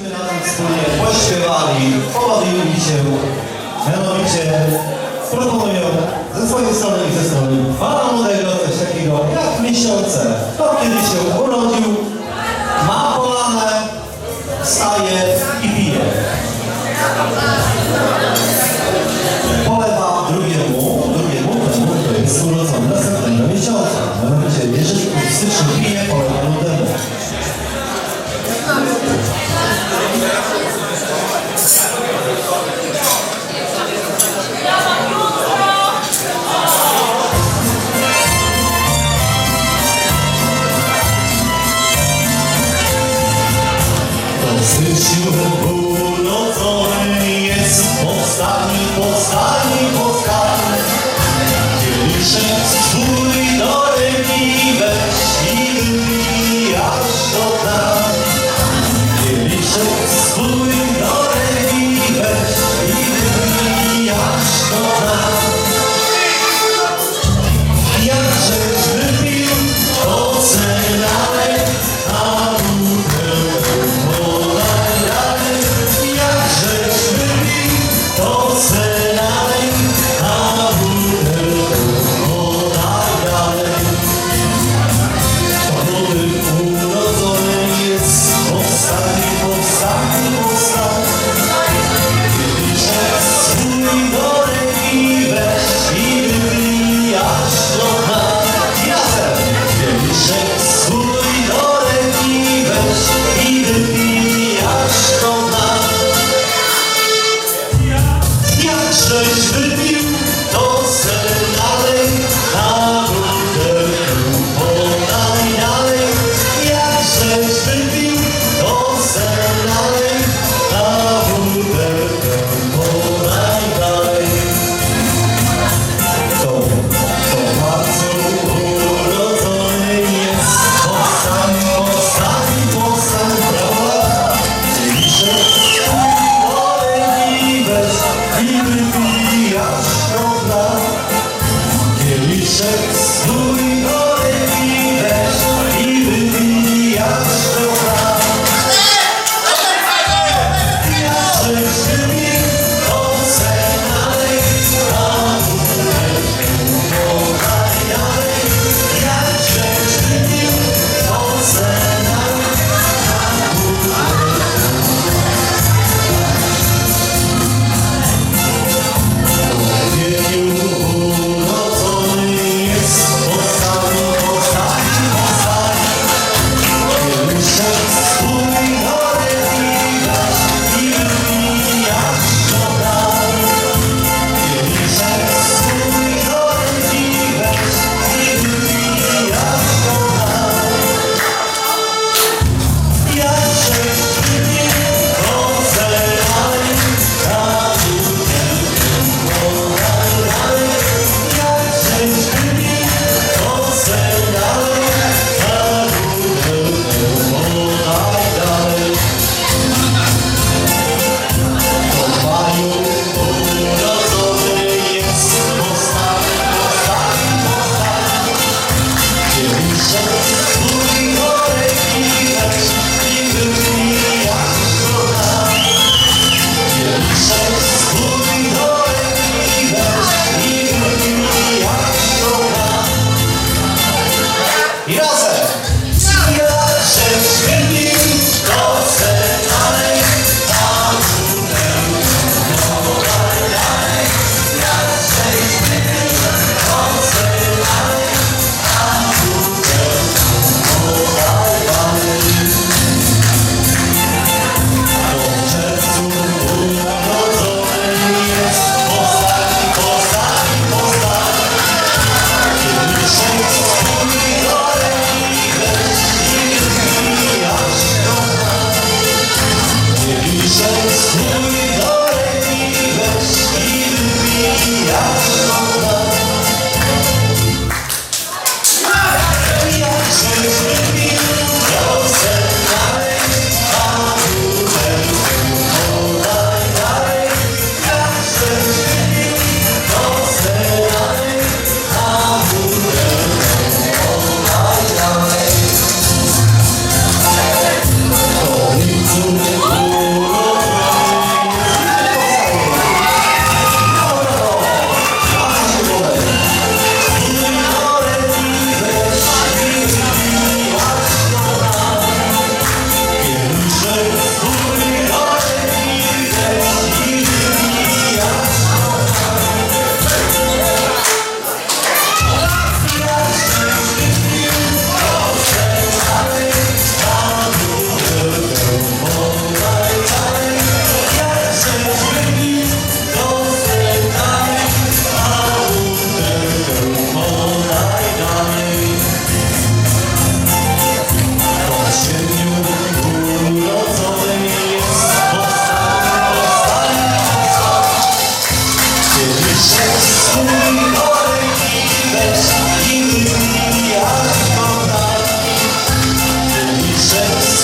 Żebyśmy razem wspólnie pośpiewali, pobawili się. Mianowicie proponuję ze swojej strony i ze strony pana młodego coś takiego jak miesiące. To kiedy się urodził, ma polanę, wstaje i pije. Texas.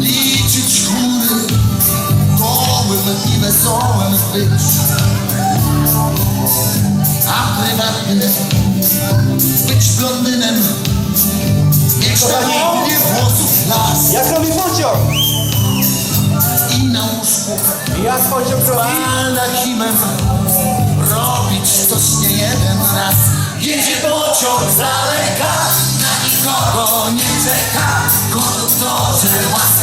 liczyć góry, gołym i wesołym być. A prywatny być blondynem, mieć nie włosów las. Jak robi pociąg? I na łóżku ja z pociąg baldachimem robić coś nie jeden raz. Jedzie pociąg z daleka, na nikogo nie czeka. Cause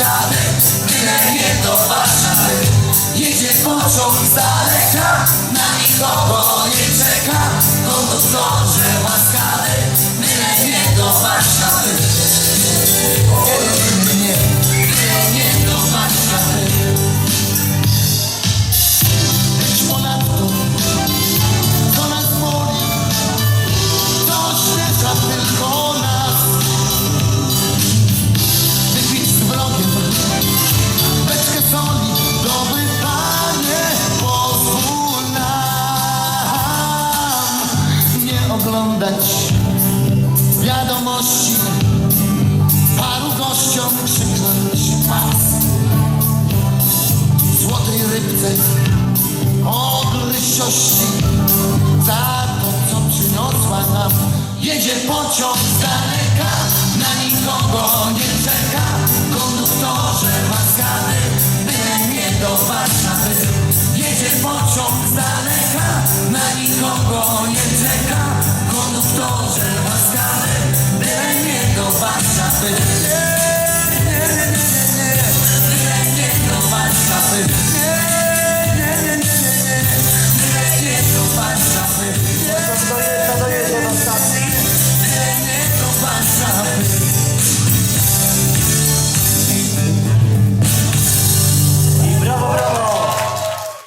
za to, co przyniosła nam. Jedzie pociąg za